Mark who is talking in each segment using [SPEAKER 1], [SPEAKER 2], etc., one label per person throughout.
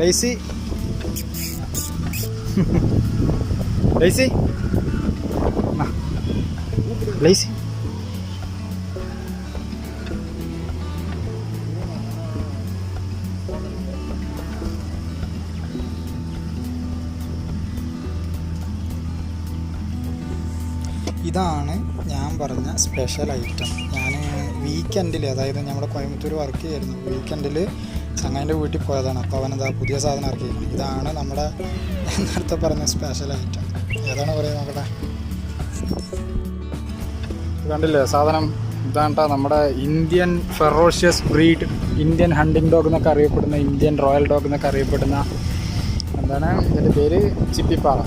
[SPEAKER 1] Lazy. Lazy. Lazy. ഇതാണ് ഞാൻ പറഞ്ഞ സ്പെഷ്യൽ ഐറ്റം ഞാൻ വീക്കെൻഡിൽ അതായത് നമ്മുടെ കോയമ്പത്തൂർ വർക്ക് ചെയ്യായിരുന്നു വീക്കെൻഡിൽ ചങ്ങാന്റെ വീട്ടിൽ പോയതാണ്. അപ്പോൾ അവനെന്താ പുതിയ സാധനം ഇറക്കിയിരിക്കുന്നത് ഇതാണ് നമ്മുടെ നേരത്തെ പറഞ്ഞ സ്പെഷ്യൽ ഐറ്റം ഏതാണ് പറയുക നോക്കട്ടെ? കണ്ടില്ലേ? സാധനം ഇതാണ് നമ്മുടെ Indian ferocious breed Indian hunting dog എന്നൊക്കെ അറിയപ്പെടുന്ന ഇന്ത്യൻ റോയൽ ഡോഗ് എന്നൊക്കെ അറിയപ്പെടുന്ന എന്താണ്? ഇതിന്റെ പേര് ചിപ്പിപ്പാറ.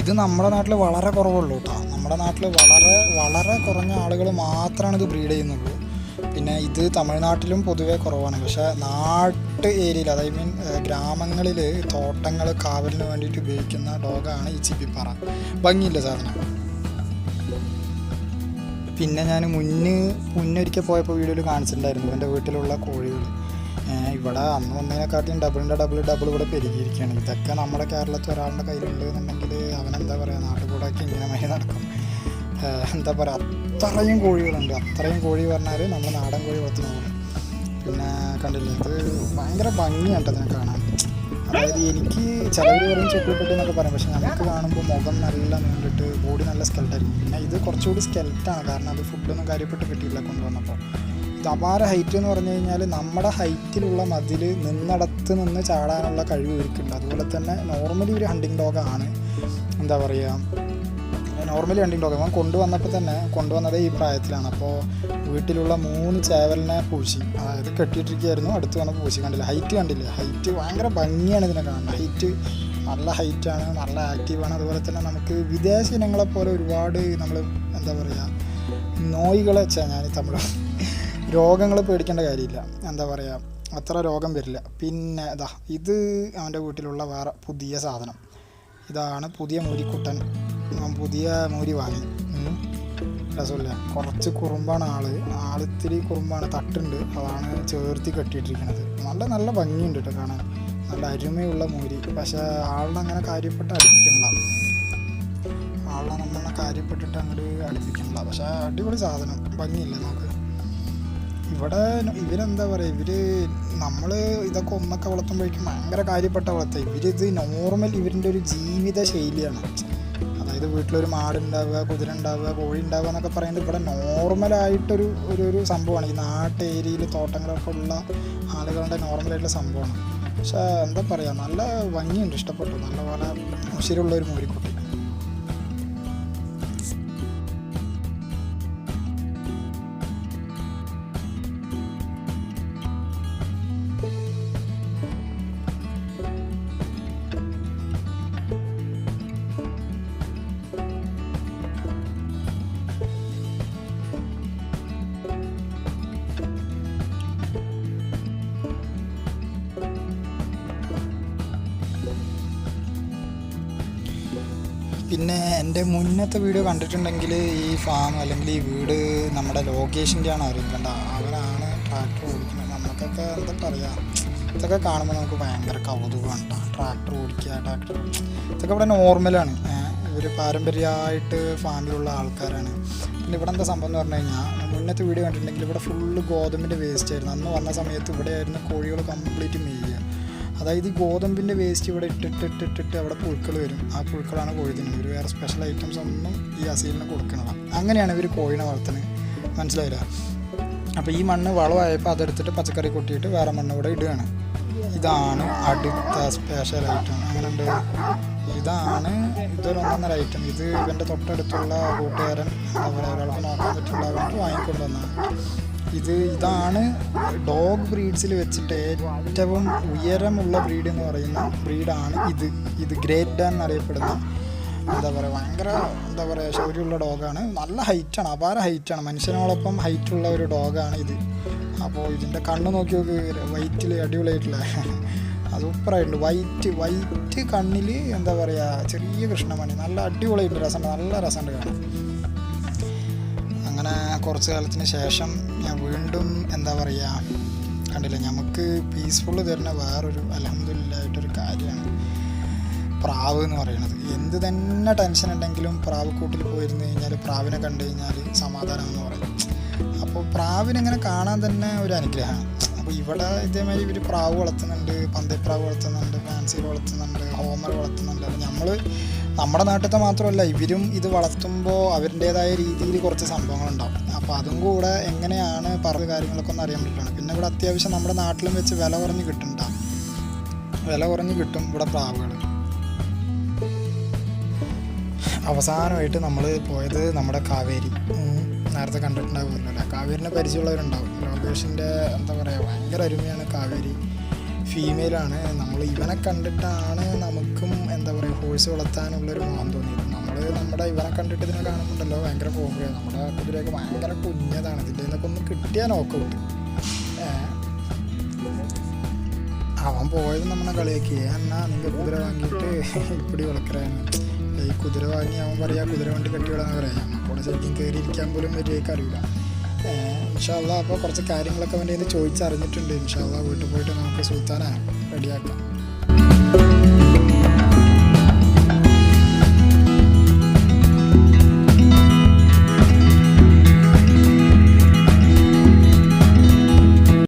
[SPEAKER 1] ഇത് നമ്മുടെ നാട്ടിൽ വളരെ കുറവുള്ളൂ കേട്ടോ. നമ്മുടെ നാട്ടിൽ വളരെ വളരെ കുറഞ്ഞ ആളുകൾ മാത്രമാണ് ഇത് ബ്രീഡ് ചെയ്യുന്നുള്ളൂ. പിന്നെ ഇത് തമിഴ്നാട്ടിലും പൊതുവേ കുറവാണ്. പക്ഷേ നാട്ട് ഏരിയയിൽ അതായത് മീൻ ഗ്രാമങ്ങളിൽ തോട്ടങ്ങൾ കാവലിന് വേണ്ടിയിട്ട് ഉപയോഗിക്കുന്ന ഡോഗാണ് ഈ ചിപ്പിപ്പാറ. ഭംഗിയില്ല സാധനം. പിന്നെ ഞാൻ മുന്ന് മുന്നൊരിക്കൽ പോയപ്പോൾ വീഡിയോയിൽ കാണിച്ചിട്ടുണ്ടായിരുന്നു എന്റെ വീട്ടിലുള്ള കോഴികൾ ഇവിടെ അന്ന് വന്നതിനെക്കാട്ടിയും ഡബിളിന്റെ ഡബിൾ ഡബിൾ ഇവിടെ പെരുകിയിരിക്കുകയാണ്. ഇതൊക്കെ നമ്മുടെ കേരളത്തിൽ ഒരാളുടെ കയ്യിലുണ്ട് എന്നുണ്ടെങ്കിൽ അവനെന്താ പറയുക നാട്ടുകൂടാക്കി ഇങ്ങനെ മഴ നടക്കും. എന്താ പറയുക അത്രയും കോഴികളുണ്ട്. അത്രയും കോഴി പറഞ്ഞാൽ നമ്മൾ നാടൻ കോഴി വളർത്തുന്നതാണ് പിന്നെ കണ്ടില്ലേ ഇത് ഭയങ്കര ഭംഗിയാണ് അതിനെ കാണാൻ. അതായത് എനിക്ക് ചിലവർ പറയും ചുക്കിൽപ്പെട്ടി എന്നൊക്കെ പറയും പക്ഷെ നമുക്ക് കാണുമ്പോൾ മുഖം നല്ല നീണ്ടിട്ട് ബോഡി നല്ല സ്കെൽട്ടായിരിക്കും പിന്നെ ഇത് കുറച്ചുകൂടി സ്കെൽറ്റാണ് കാരണം അത് ഫുഡൊന്നും കാര്യപ്പെട്ട് കിട്ടിയില്ല കൊണ്ടുവന്നപ്പോൾ ഇത് അപാര ഹൈറ്റ് എന്ന് പറഞ്ഞു കഴിഞ്ഞാൽ നമ്മുടെ ഹൈറ്റിലുള്ള മതിൽ നിന്നടത്ത് നിന്ന് ചാടാനുള്ള കഴിവ് ഇവർക്കുണ്ട് അതുപോലെ തന്നെ നോർമലി ഒരു ഹണ്ടിങ് ഡോഗാണ് എന്താ പറയുക നോർമലി വണ്ടി ഡോഗ് അവൻ കൊണ്ടുവന്നപ്പോൾ തന്നെ കൊണ്ടുവന്നത് ഈ പ്രായത്തിലാണ്. അപ്പോൾ വീട്ടിലുള്ള മൂന്ന് ചേവലിനെ പൂശി. അതായത് കെട്ടിയിട്ടിരിക്കുകയായിരുന്നു. അടുത്ത് വന്ന പൂശി. കണ്ടില്ല? ഹൈറ്റ് കണ്ടില്ല? ഹൈറ്റ് ഭയങ്കര ഭംഗിയാണ് ഇതിനെ കാണുന്നത്. ഹൈറ്റ് നല്ല ഹൈറ്റാണ് നല്ല ആക്റ്റീവാണ് അതുപോലെ തന്നെ നമുക്ക് വിദേശ ഇനങ്ങളെ പോലെ ഒരുപാട് നമ്മൾ എന്താ പറയുക നോയികളെ വെച്ചാൽ ഞാൻ തമിഴ് രോഗങ്ങൾ പേടിക്കേണ്ട കാര്യമില്ല. എന്താ പറയുക അത്ര രോഗം വരില്ല. പിന്നെ ഇതാ ഇത് അവന്റെ വീട്ടിലുള്ള വേറെ പുതിയ സാധനം. ഇതാണ് പുതിയ മൂരിക്കുട്ടൻ. അവൻ പുതിയ മൂരി വാങ്ങി. രസമില്ല. കുറച്ച് കുറുമ്പാണ് ആൾ. ആളിത്തിരി കുറുമ്പാണ് തട്ടുണ്ട്. അതാണ് ചേർത്തി കെട്ടിയിട്ടിരിക്കുന്നത് നല്ല നല്ല ഭംഗിയുണ്ട് കേട്ടോ കാണാൻ. നല്ല അരുമയുള്ള മൂരി. പക്ഷേ ആളിനെ അങ്ങനെ കാര്യപ്പെട്ട് അടുപ്പിക്കണില്ല. ആളിനെ നമ്മളെ കാര്യപ്പെട്ടിട്ട് അങ്ങോട്ട് അടുപ്പിക്കണില്ല. പക്ഷേ അടിപൊളി സാധനം. ഭംഗിയില്ല നമുക്ക്? ഇവിടെ ഇവരെന്താ പറയുക ഇവർ നമ്മൾ ഇതൊക്കെ ഒന്നൊക്കെ വളർത്തുമ്പോഴേക്കും ഭയങ്കര കാര്യപ്പെട്ട വളർത്തുക ഇവരിത് നോർമൽ ഇവരിന്റെ ഒരു ജീവിത ശൈലിയാണ്. അതായത് വീട്ടിലൊരു മാടുണ്ടാവുക കുതിര ഉണ്ടാവുക കോഴി ഉണ്ടാവുക എന്നൊക്കെ പറയുന്നത് ഇവിടെ നോർമലായിട്ടൊരു ഒരു ഒരു സംഭവമാണ്. ഈ നാട്ട് ഏരിയയിൽ തോട്ടങ്ങളൊക്കെ ഉള്ള ആളുകളുടെ നോർമലായിട്ടുള്ള സംഭവമാണ്. പക്ഷേ എന്താ പറയുക നല്ല ഭംഗിയുണ്ട് ഇഷ്ടപ്പെട്ടു. നല്ലപോലെ ഉശിരുള്ള ഒരു മൂരിക്കുട്ടി. പിന്നെ എന്റെ മുന്നത്തെ വീഡിയോ കണ്ടിട്ടുണ്ടെങ്കിൽ ഈ ഫാം അല്ലെങ്കിൽ ഈ വീട് നമ്മുടെ ലൊക്കേഷന്റെ ആണ് അറിയിക്കേണ്ട അവരാണ് ട്രാക്ടർ ഓടിക്കുന്നത്. നമുക്കൊക്കെ എന്തൊക്കെ അറിയാം ഇതൊക്കെ കാണുമ്പോൾ നമുക്ക് ഭയങ്കര കൗതുകമാണ്. ട്രാക്ടർ ഓടിക്കുക ട്രാക്ടർ ഇതൊക്കെ ഇവിടെ നോർമലാണ് ഇവർ പാരമ്പര്യമായിട്ട് ഫാമിലുള്ള ആൾക്കാരാണ്. പിന്നെ ഇവിടെ എന്താ സംഭവം എന്ന് പറഞ്ഞു കഴിഞ്ഞാൽ മുന്നത്തെ വീഡിയോ കണ്ടിട്ടുണ്ടെങ്കിൽ ഇവിടെ ഫുള്ള് ഗോതമ്പിന്റെ വേസ്റ്റ് ആയിരുന്നു. അന്ന് വന്ന സമയത്ത് ഇവിടെ ആയിരുന്നു കോഴികൾ കംപ്ലീറ്റ് മെയ്യുക അതായത് ഈ ഗോതമ്പിന്റെ വേസ്റ്റ് ഇവിടെ ഇട്ടിട്ട് ഇട്ടിട്ടിട്ട് അവിടെ പുഴുക്കൾ വരും. ആ പുഴുക്കളാണ് കോഴി തിന്നുന്നത് ഒരു വേറെ സ്പെഷ്യൽ ഐറ്റംസ് ഒന്നും ഈ അസീലിന് കൊടുക്കണതാണ് അങ്ങനെയാണ് ഇവർ കോഴിനെ വളർത്തുന്നത്. മനസ്സിലായില്ല? അപ്പോൾ ഈ മണ്ണ് വളമായപ്പോൾ അതെടുത്തിട്ട് പച്ചക്കറി കൊട്ടിയിട്ട് വേറെ മണ്ണ് ഇവിടെ ഇടുകയാണ്. ഇതാണ് അടുത്ത സ്പെഷ്യൽ ഐറ്റം അങ്ങനെയുണ്ട് ഇതാണ് ഇതൊരു ഒന്നൊന്നര ഐറ്റം ഇത് ഇവന്റെ തൊട്ടടുത്തുള്ള കൂട്ടുകാരൻ പറയുക ഒരാൾക്ക് നോക്കാൻ പറ്റുള്ള വേണ്ടി വാങ്ങിക്കൊണ്ടുവന്നതാണ് ഇത് ഇതാണ് ഡോഗ് ബ്രീഡ്സിൽ വെച്ചിട്ട് ഏറ്റവും ഉയരമുള്ള ബ്രീഡ് എന്ന് പറയുന്ന ബ്രീഡാണ് ഇത്. ഇത് ഗ്രേറ്റ് ഡാൻ എന്നറിയപ്പെടുന്ന എന്താ പറയുക ഭയങ്കര എന്താ പറയുക ശൗര്യമുള്ള ഡോഗാണ്. നല്ല ഹൈറ്റാണ് അപാര ഹൈറ്റാണ്. മനുഷ്യനോടൊപ്പം ഹൈറ്റുള്ള ഒരു ഡോഗാണ് ഇത്. അപ്പോൾ ഇതിന്റെ കണ്ണ് നോക്കി നോക്കി വൈറ്റിൽ അടിപൊളിയായിട്ടുള്ള അത് സൂപ്പറായിട്ടുണ്ട്. വൈറ്റ് വൈറ്റ് കണ്ണിൽ എന്താ പറയുക ചെറിയ കൃഷ്ണമണി. നല്ല അടിപൊളിയായിട്ട് രസമുണ്ട് നല്ല രസമുണ്ട് കാണാൻ. അങ്ങനെ കുറച്ച് കാലത്തിന് ശേഷം ഞാൻ വീണ്ടും എന്താ പറയുക കണ്ടില്ല നമുക്ക് പീസ്ഫുള്ള് തരുന്ന വേറൊരു അലഹമില്ലായിട്ടൊരു കാര്യമാണ് പ്രാവ് എന്ന് പറയുന്നത്. എന്ത് തന്നെ ടെൻഷൻ ഉണ്ടെങ്കിലും പ്രാവ് കൂട്ടിൽ പോയിരുന്നു കഴിഞ്ഞാൽ പ്രാവിനെ കണ്ടു കഴിഞ്ഞാൽ സമാധാനം എന്ന് പറയും. അപ്പോൾ പ്രാവിനെങ്ങനെ കാണാൻ തന്നെ ഒരു അനുഗ്രഹമാണ്. അപ്പോൾ ഇവിടെ ഇതേമാതിരി ഇവർ പ്രാവ് വളർത്തുന്നുണ്ട് പന്തയപ്രാവ് വളർത്തുന്നുണ്ട് ഫാൻസി വളർത്തുന്നുണ്ട് ഹോമർ വളർത്തുന്നുണ്ട്. അപ്പോൾ നമ്മൾ നമ്മുടെ നാട്ടിലത്തെ മാത്രമല്ല ഇവരും ഇത് വളർത്തുമ്പോൾ അവരുടേതായ രീതിയിൽ കുറച്ച് സംഭവങ്ങളുണ്ടാവും. അപ്പോൾ അതും കൂടെ എങ്ങനെയാണ് പറഞ്ഞ കാര്യങ്ങളൊക്കെ ഒന്ന് അറിയാൻ പറ്റുകയാണ് പിന്നെ ഇവിടെ അത്യാവശ്യം നമ്മുടെ നാട്ടിലും വെച്ച് വില കുറഞ്ഞ് കിട്ടണ്ട വില കുറഞ്ഞ് കിട്ടും ഇവിടെ പ്രാവുകൾ അവസാനമായിട്ട് നമ്മൾ പോയത് നമ്മുടെ കാവേരി. നേരത്തെ കണ്ടിട്ടുണ്ടാവുമല്ലോ അല്ലേ? കാവേരിനെ പരിചയമുള്ളവരുണ്ടാവും. ലോകേഷിന്റെ എന്താ പറയുക ഭയങ്കര അരുമയാണ് കാവേരി. ഫീമെയിലാണ് നമ്മൾ ഇവനെ കണ്ടിട്ടാണ് നമുക്കും എന്താ പറയുക ഹോഴ്സ് വളർത്താനുള്ളൊരു മോഹം തോന്നിയത്. നമ്മൾ നമ്മുടെ ഇവനെ കണ്ടിട്ട് ഇതിനെ കാണുന്നുണ്ടല്ലോ ഭയങ്കര പോകുകയാണ് നമ്മുടെ കുതിരയൊക്കെ ഭയങ്കര കുഞ്ഞതാണ്. ഇതിന്റെ നിന്നൊക്കെ ഒന്ന് കിട്ടിയാൽ നോക്കൗട്ട് അവൻ പോയത് നമ്മളെ കളിയാക്കി. എന്നാ നിങ്ങൾ കുതിര വാങ്ങിയിട്ട് ഇപ്പിടി വളക്കറാണ് ഈ കുതിര വാങ്ങി അവൻ പറയാ കുതിര വണ്ടി കെട്ടിവിടാന്ന് പറയാം അപ്പോൾ ശരിക്കും കയറി ഇരിക്കാൻ പോലും വലിയൊക്കെ അറിയില്ല ഇൻഷാല്ല അപ്പോൾ കുറച്ച് കാര്യങ്ങളൊക്കെ അവന്റെ ചോദിച്ചറിഞ്ഞിട്ടുണ്ട്. ഇൻഷാല്ല വീട്ടിൽ പോയിട്ട് നമുക്ക് സുൽത്താനെ റെഡിയാക്കാം.